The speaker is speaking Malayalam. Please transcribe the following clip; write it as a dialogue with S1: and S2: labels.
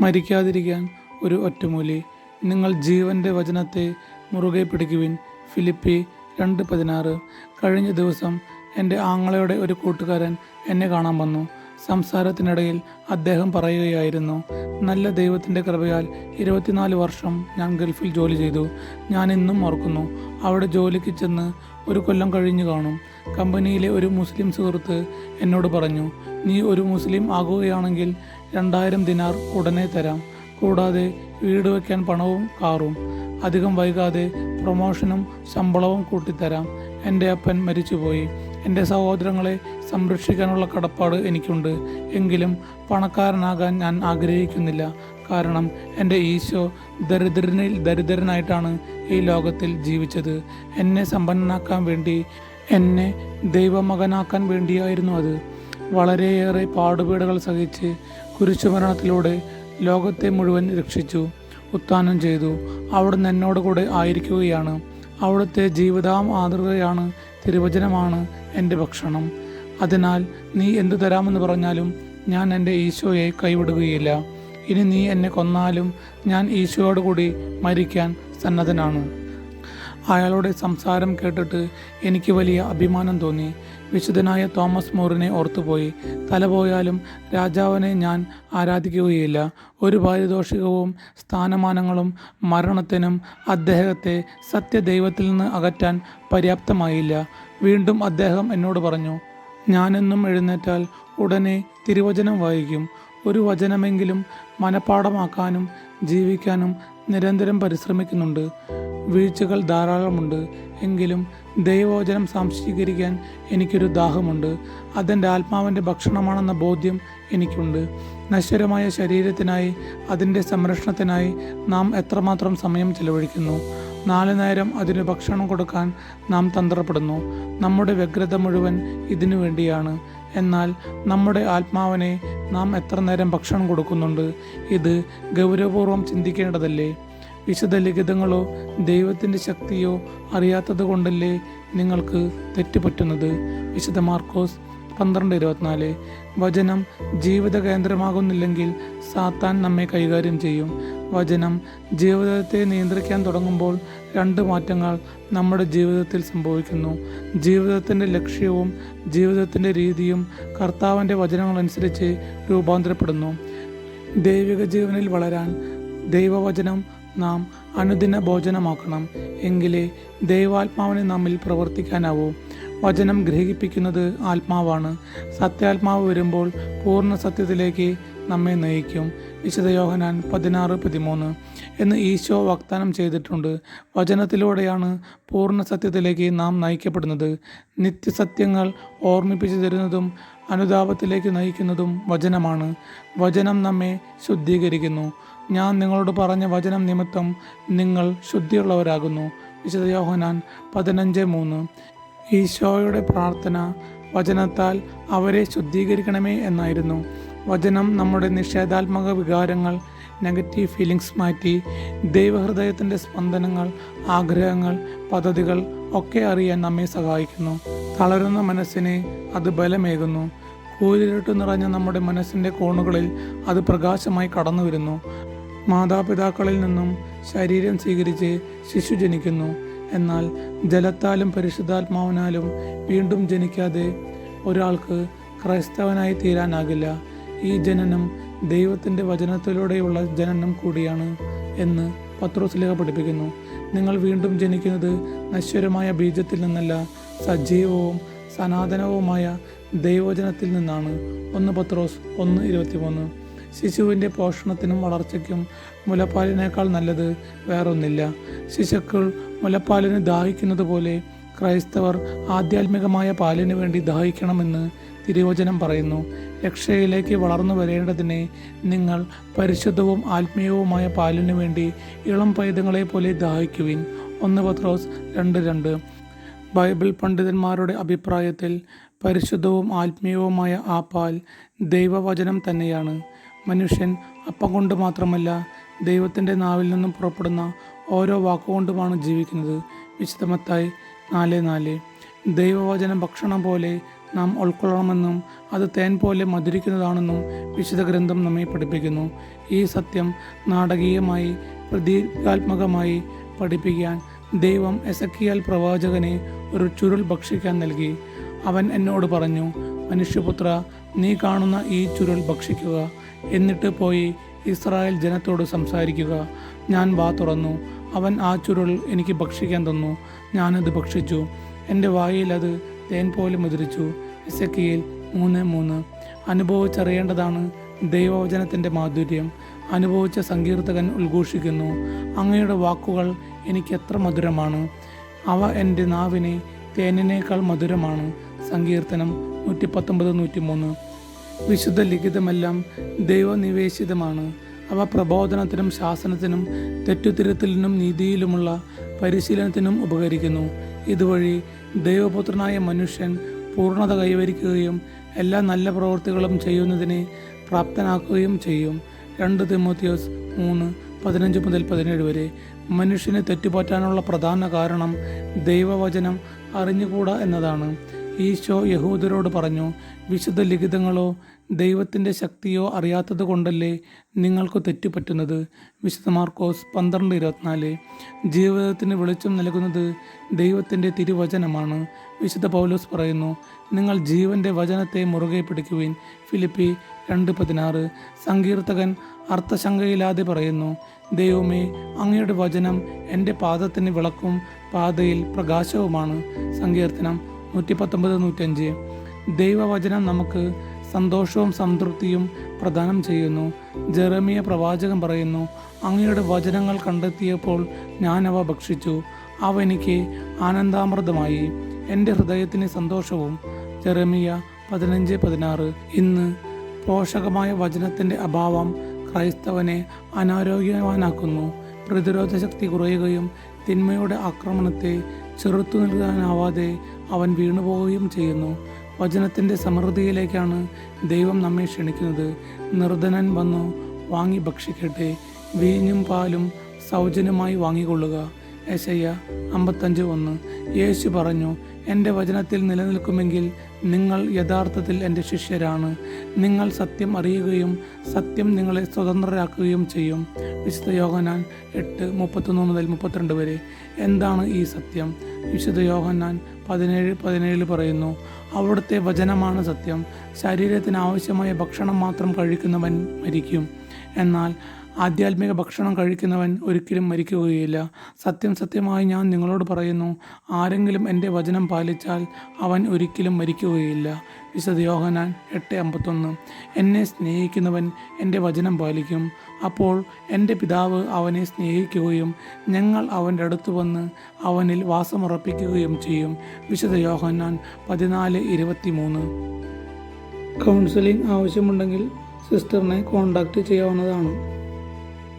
S1: മരിക്കാതിരിക്കാൻ ഒരു ഒറ്റമൂലി. നിങ്ങൾ ജീവന്റെ വചനത്തെ മുറുകെ പിടിക്കുവിൻ. ഫിലിപ്പി രണ്ട് പതിനാറ്. കഴിഞ്ഞ ദിവസം എന്റെ ആങ്ങളയുടെ ഒരു കൂട്ടുകാരൻ എന്നെ കാണാൻ വന്നു. സംസാരത്തിനിടയിൽ അദ്ദേഹം പറയുകയായിരുന്നു നല്ല ദൈവത്തിന്റെ കൃപയാൽ ഇരുപത്തിനാല് വർഷം ഞാൻ ഗൾഫിൽ ജോലി ചെയ്തു. ഞാൻ ഇന്നും ഓർക്കുന്നു. അവിടെ ജോലിക്ക് ചെന്ന് ഒരു കൊല്ലം കഴിഞ്ഞു കാണും. കമ്പനിയിലെ ഒരു മുസ്ലിം സുഹൃത്ത് എന്നോട് പറഞ്ഞു നീ ഒരു മുസ്ലിം ആകുകയാണെങ്കിൽ രണ്ടായിരം ദിനാർ ഉടനെ തരാം. കൂടാതെ വീട് വയ്ക്കാൻ പണവും കാറും. അധികം വൈകാതെ പ്രൊമോഷനും ശമ്പളവും കൂട്ടിത്തരാം. എന്റെ അപ്പൻ മരിച്ചുപോയി. എന്റെ സഹോദരങ്ങളെ സംരക്ഷിക്കാനുള്ള കടപ്പാട് എനിക്കുണ്ട്. എങ്കിലും പണക്കാരനാകാൻ ഞാൻ ആഗ്രഹിക്കുന്നില്ല. കാരണം എന്റെ ഈശോ ദരിദ്രനിൽ ദരിദ്രനായിട്ടാണ് ഈ ലോകത്തിൽ ജീവിച്ചത്. എന്നെ സമ്പന്നനാക്കാൻ വേണ്ടി എന്നെ ദൈവമകനാക്കാൻ വേണ്ടിയായിരുന്നു അത്. വളരെയേറെ പാടുപീടുകൾ സഹിച്ച് കുരിശുമരണത്തിലൂടെ ലോകത്തെ മുഴുവൻ രക്ഷിച്ചു ഉത്ഥാനം ചെയ്തു. അവിടുന്ന് എന്നോട് കൂടെ ആയിരിക്കുകയാണ്. അവിടുത്തെ ജീവിതാം മാതൃകയാണ് തിരുവചനമാണ് എന്റെ ഭക്ഷണം. അതിനാൽ നീ എന്തു തരാമെന്ന് പറഞ്ഞാലും ഞാൻ എന്റെ ഈശോയെ കൈവിടുകയില്ല. ഇനി നീ എന്നെ കൊന്നാലും ഞാൻ ഈശോയോട് കൂടി മരിക്കാൻ സന്നദ്ധനാണ്. അയാളുടെ സംസാരം കേട്ടിട്ട് എനിക്ക് വലിയ അഭിമാനം തോന്നി. വിശുദ്ധനായ തോമസ് മോറിനെ ഓർത്തുപോയി. തലപോയാലും രാജാവിനെ ഞാൻ ആരാധിക്കുകയില്ല. ഒരു പാരിതോഷികവും സ്ഥാനമാനങ്ങളും മരണത്തിനും അദ്ദേഹത്തെ സത്യദൈവത്തിൽ നിന്ന് അകറ്റാൻ പര്യാപ്തമായില്ല. വീണ്ടും അദ്ദേഹം എന്നോട് പറഞ്ഞു ഞാനെന്നും എഴുന്നേറ്റാൽ ഉടനെ തിരുവചനം വായിക്കും. ഒരു വചനമെങ്കിലും മനഃപ്പാടമാക്കാനും ജീവിക്കാനും നിരന്തരം പരിശ്രമിക്കുന്നുണ്ട്. വീഴ്ചകൾ ധാരാളമുണ്ട്. എങ്കിലും ദൈവവചനം സംശീകരിക്കാൻ എനിക്കൊരു ദാഹമുണ്ട്. അതെന്റെ ആത്മാവിന്റെ ഭക്ഷണമാണെന്ന ബോധ്യം എനിക്കുണ്ട്. നശ്വരമായ ശരീരത്തിനായി അതിന്റെ സംരക്ഷണത്തിനായി നാം എത്രമാത്രം സമയം ചെലവഴിക്കുന്നു. നാല് നേരം അതിന് ഭക്ഷണം കൊടുക്കാൻ നാം തന്ത്രപ്പെടുന്നു. നമ്മുടെ വ്യഗ്രത മുഴുവൻ ഇതിനു വേണ്ടിയാണ്. എന്നാൽ നമ്മുടെ ആത്മാവിനെ നാം എത്ര നേരം ഭക്ഷണം കൊടുക്കുന്നുണ്ട്? ഇത് ഗൗരവപൂർവം ചിന്തിക്കേണ്ടതല്ലേ? വിശുദ്ധ ലിഖിതങ്ങളോ ദൈവത്തിന്റെ ശക്തിയോ അറിയാത്തത് കൊണ്ടല്ലേ നിങ്ങൾക്ക് തെറ്റുപറ്റുന്നത്? വിശുദ്ധ മാർക്കോസ് പന്ത്രണ്ട് ഇരുപത്തിനാല് വചനം ജീവിത കേന്ദ്രമാകുന്നില്ലെങ്കിൽ സാത്താൻ നമ്മെ കൈകാര്യം ചെയ്യും. വചനം ജീവിതത്തെ നിയന്ത്രിക്കാൻ തുടങ്ങുമ്പോൾ രണ്ട് മാറ്റങ്ങൾ നമ്മുടെ ജീവിതത്തിൽ സംഭവിക്കുന്നു. ജീവിതത്തിന്റെ ലക്ഷ്യവും ജീവിതത്തിന്റെ രീതിയും കർത്താവിന്റെ വചനങ്ങളനുസരിച്ച് രൂപാന്തരപ്പെടുന്നു. ദൈവിക ജീവനിൽ വളരാൻ ദൈവവചനം നാം അനുദിന ഭോജനമാക്കണം. എങ്കിലേ ദൈവാത്മാവിനെ നമ്മിൽ പ്രവർത്തിക്കാനാവൂ. വചനം ഗ്രഹിപ്പിക്കുന്നത് ആത്മാവാണ്. സത്യാത്മാവ് വരുമ്പോൾ പൂർണ സത്യത്തിലേക്ക് നമ്മെ നയിക്കും. വിശുദ്ധ പതിനാറ് പതിമൂന്ന് എന്ന് ഈശോ വാഗ്ദാനം ചെയ്തിട്ടുണ്ട്. വചനത്തിലൂടെയാണ് പൂർണ സത്യത്തിലേക്ക് നാം നയിക്കപ്പെടുന്നത്. നിത്യസത്യങ്ങൾ ഓർമ്മിപ്പിച്ചു തരുന്നതും അനുതാപത്തിലേക്ക് നയിക്കുന്നതും വചനമാണ്. വചനം നമ്മെ ശുദ്ധീകരിക്കുന്നു. ഞാൻ നിങ്ങളോട് പറഞ്ഞ വചനം നിമിത്തം നിങ്ങൾ ശുദ്ധിയുള്ളവരാകുന്നു. വിശുദ്ധ യോഹനാൻ പതിനഞ്ച് മൂന്ന്. ഈശോയുടെ പ്രാർത്ഥന വചനത്താൽ അവരെ ശുദ്ധീകരിക്കണമേ എന്നായിരുന്നു. വചനം നമ്മുടെ നിഷേധാത്മക വികാരങ്ങൾ നെഗറ്റീവ് ഫീലിങ്സ് മാറ്റി ദൈവഹൃദയത്തിന്റെ സ്പന്ദനങ്ങൾ ആഗ്രഹങ്ങൾ പദ്ധതികൾ ഒക്കെ അറിയാൻ നമ്മെ സഹായിക്കുന്നു. തളരുന്ന മനസ്സിനെ അത് ബലമേകുന്നു. കൂരിരുട്ട് നിറഞ്ഞ നമ്മുടെ മനസ്സിന്റെ കോണുകളിൽ അത് പ്രകാശമായി കടന്നു വരുന്നു മാതാപിതാക്കളിൽ നിന്നും ശരീരം സ്വീകരിച്ച് ശിശു ജനിക്കുന്നു. എന്നാൽ ജലത്താലും പരിശുദ്ധാത്മാവിനാലും വീണ്ടും ജനിക്കാതെ ഒരാൾക്ക് ക്രൈസ്തവനായി തീരാനാകില്ല. ഈ ജനനം ദൈവത്തിന്റെ വചനത്തിലൂടെയുള്ള ജനനം കൂടിയാണ് എന്ന് പത്രോസ്ലേഖ പഠിപ്പിക്കുന്നു. നിങ്ങൾ വീണ്ടും ജനിക്കുന്നത് നശ്വരമായ ബീജത്തിൽ നിന്നല്ല സജീവവും സനാതനവുമായ ദൈവവചനത്തിൽ നിന്നാണ്. ഒന്ന് പത്രോസ് ഒന്ന് ഇരുപത്തിമൂന്ന്. ശിശുവിന്റെ പോഷണത്തിനും വളർച്ചയ്ക്കും മുലപ്പാലിനേക്കാൾ നല്ലത് വേറൊന്നില്ല. ശിശുക്കൾ മുലപ്പാലിന് ദാഹിക്കുന്നത് പോലെ ക്രൈസ്തവർ ആധ്യാത്മികമായ പാലിന് വേണ്ടി ദാഹിക്കണമെന്ന് തിരുവചനം പറയുന്നു. രക്ഷയിലേക്ക് വളർന്നു വരേണ്ടതിനെ നിങ്ങൾ പരിശുദ്ധവും ആത്മീയവുമായ പാലിനു വേണ്ടി ഇളം പൈതങ്ങളെ പോലെ ദാഹിക്കുവിൻ. ഒന്ന് പത്രോസ് രണ്ട് രണ്ട്. ബൈബിൾ പണ്ഡിതന്മാരുടെ അഭിപ്രായത്തിൽ പരിശുദ്ധവും ആത്മീയവുമായ ആ പാൽ ദൈവവചനം തന്നെയാണ്. മനുഷ്യൻ അപ്പം കൊണ്ട് മാത്രമല്ല ദൈവത്തിന്റെ നാവിൽ നിന്നും പുറപ്പെടുന്ന ഓരോ വാക്കുകൊണ്ടുമാണ് ജീവിക്കുന്നത്. വിശുദ്ധമത്തായി നാല് നാല്. ദൈവവചനം ഭക്ഷണം പോലെ നാം ഉൾക്കൊള്ളണമെന്നും അത് തേൻ പോലെ മധുരിക്കുന്നതാണെന്നും വിശുദ്ധ ഗ്രന്ഥം നമ്മെ പഠിപ്പിക്കുന്നു. ഈ സത്യം നാടകീയമായി പ്രതീകാത്മകമായി പഠിപ്പിക്കാൻ ദൈവം എസക്കിയാൽ പ്രവാചകനെ ഒരു ചുരുൾ ഭക്ഷിക്കാൻ നൽകി. അവൻ എന്നോട് പറഞ്ഞു മനുഷ്യപുത്ര നീ കാണുന്ന ഈ ചുരുൾ ഭക്ഷിക്കുക. എന്നിട്ട് പോയി ഇസ്രായേൽ ജനത്തോട് സംസാരിക്കുക. ഞാൻ വാ തുറന്നു. അവൻ ആ ചുരുൾ എനിക്ക് ഭക്ഷിക്കാൻ തന്നു. ഞാനത് ഭക്ഷിച്ചു. എന്റെ വായിൽ അത് തേൻ പോലെ മുതിരിച്ചു. എസക്കിയിൽ മൂന്ന് മൂന്ന്. അനുഭവിച്ചറിയേണ്ടതാണ് ദൈവവചനത്തിന്റെ മാധുര്യം. അനുഭവിച്ച സങ്കീർത്തകൻ ഉദ്ഘോഷിക്കുന്നു അങ്ങയുടെ വാക്കുകൾ എനിക്ക് എത്ര മധുരമാണ്. അവ എന്റെ നാവിനെ തേനിനേക്കാൾ മധുരമാണ്. സങ്കീർത്തനം നൂറ്റി പത്തൊമ്പത് നൂറ്റി മൂന്ന് വിശുദ്ധ ലിഖിതമെല്ലാം ദൈവനിവേശിതമാണ്. അവ പ്രബോധനത്തിനും ശാസനത്തിനും തെറ്റുതിരുത്തലിനും നീതിയിലുമുള്ള പരിശീലനത്തിനും ഉപകരിക്കുന്നു. ഇതുവഴി ദൈവപുത്രനായ മനുഷ്യൻ പൂർണത കൈവരിക്കുകയും എല്ലാ നല്ല പ്രവൃത്തികളും ചെയ്യുന്നതിനെ പ്രാപ്തനാക്കുകയും ചെയ്യും. രണ്ട് തിമോത്തിയോസ് മൂന്ന് പതിനഞ്ച് മുതൽ പതിനേഴ് വരെ. മനുഷ്യനെ തെറ്റുപറ്റാനുള്ള പ്രധാന കാരണം ദൈവവചനം അറിഞ്ഞുകൂടാ എന്നതാണ്. ഈശോ യഹൂദരോട് പറഞ്ഞു വിശുദ്ധ ലിഖിതങ്ങളോ ദൈവത്തിന്റെ ശക്തിയോ അറിയാത്തത് കൊണ്ടല്ലേ നിങ്ങൾക്ക് തെറ്റുപറ്റുന്നത്? വിശുദ്ധ മാർക്കോസ് പന്ത്രണ്ട് ഇരുപത്തിനാല് ജീവിതത്തിന് വെളിച്ചം നൽകുന്നത് ദൈവത്തിന്റെ തിരുവചനമാണ്. വിശുദ്ധ പൗലോസ് പറയുന്നു നിങ്ങൾ ജീവന്റെ വചനത്തെ മുറുകെ പിടിക്കുവിൻ. ഫിലിപ്പി രണ്ട് പതിനാറ് സങ്കീർത്തകൻ അർത്ഥശങ്കയില്ലാതെ പറയുന്നു ദൈവമേ അങ്ങയുടെ വചനം എന്റെ പാദത്തിന് വിളക്കും പാതയിൽ പ്രകാശവുമാണ്. സങ്കീർത്തനം നൂറ്റി പത്തൊമ്പത് നൂറ്റഞ്ച് ദൈവവചനം നമുക്ക് സന്തോഷവും സംതൃപ്തിയും പ്രദാനം ചെയ്യുന്നു. ജെറമിയ പ്രവാചകൻ പറയുന്നു അങ്ങയുടെ വചനങ്ങൾ കണ്ടെത്തിയപ്പോൾ ഞാനവ ഭക്ഷിച്ചു. അവ എനിക്ക് ആനന്ദാമൃതമായി. എന്റെ ഹൃദയത്തിന് സന്തോഷവും. ജെറമിയ പതിനഞ്ച് പതിനാറ്. ഇന്ന് പോഷകമായ വചനത്തിന്റെ അഭാവം ക്രൈസ്തവനെ അനാരോഗ്യവാനാക്കുന്നു. പ്രതിരോധ ശക്തി കുറയുകയും തിന്മയുടെ ആക്രമണത്തെ ചെറുത്തു നിൽക്കാനാവാതെ അവൻ വീണുപോവുകയും ചെയ്യുന്നു. വചനത്തിന്റെ സമൃദ്ധിയിലേക്കാണ് ദൈവം നമ്മെ ക്ഷണിക്കുന്നത്. നിർധനൻ വന്നു വാങ്ങി ഭക്ഷിക്കട്ടെ. വീഞ്ഞും പാലും സൗജന്യമായി വാങ്ങിക്കൊള്ളുക. യശയ്യ അമ്പത്തഞ്ച് ഒന്ന്. യേശു പറഞ്ഞു എന്റെ വചനത്തിൽ നിലനിൽക്കുമെങ്കിൽ നിങ്ങൾ യഥാർത്ഥത്തിൽ എന്റെ ശിഷ്യരാണ്. നിങ്ങൾ സത്യം അറിയുകയും സത്യം നിങ്ങളെ സ്വതന്ത്രരാക്കുകയും ചെയ്യും. വിശുദ്ധ യോഹനാൻ എട്ട് മുപ്പത്തൊന്ന് മുതൽ മുപ്പത്തിരണ്ട് വരെ. എന്താണ് ഈ സത്യം? വിശുദ്ധ യോഹന്നാൻ പതിനേഴ് പതിനേഴിൽ പറയുന്നു അവിടുത്തെ വചനമാണ് സത്യം. ശരീരത്തിന് ആവശ്യമായ ഭക്ഷണം മാത്രം കഴിക്കുന്നവൻ മരിക്കും. എന്നാൽ ആധ്യാത്മിക ഭക്ഷണം കഴിക്കുന്നവൻ ഒരിക്കലും മരിക്കുകയില്ല. സത്യം സത്യമായി ഞാൻ നിങ്ങളോട് പറയുന്നു ആരെങ്കിലും എന്റെ വചനം പാലിച്ചാൽ അവൻ ഒരിക്കലും മരിക്കുകയില്ല. വിശദ യോഹനാൻ എട്ട് അമ്പത്തൊന്ന്. എന്നെ സ്നേഹിക്കുന്നവൻ എന്റെ വചനം പാലിക്കും. അപ്പോൾ എന്റെ പിതാവ് അവനെ സ്നേഹിക്കുകയും ഞങ്ങൾ അവന്റെ അടുത്ത് വന്ന് അവനിൽ വാസമുറപ്പിക്കുകയും ചെയ്യും. വിശുദ്ധ യോഹന്നാൻ പതിനാല് ഇരുപത്തി മൂന്ന് കൗൺസിലിംഗ് ആവശ്യമുണ്ടെങ്കിൽ സിസ്റ്ററിനെ കോൺടാക്റ്റ് ചെയ്യാവുന്നതാണ്.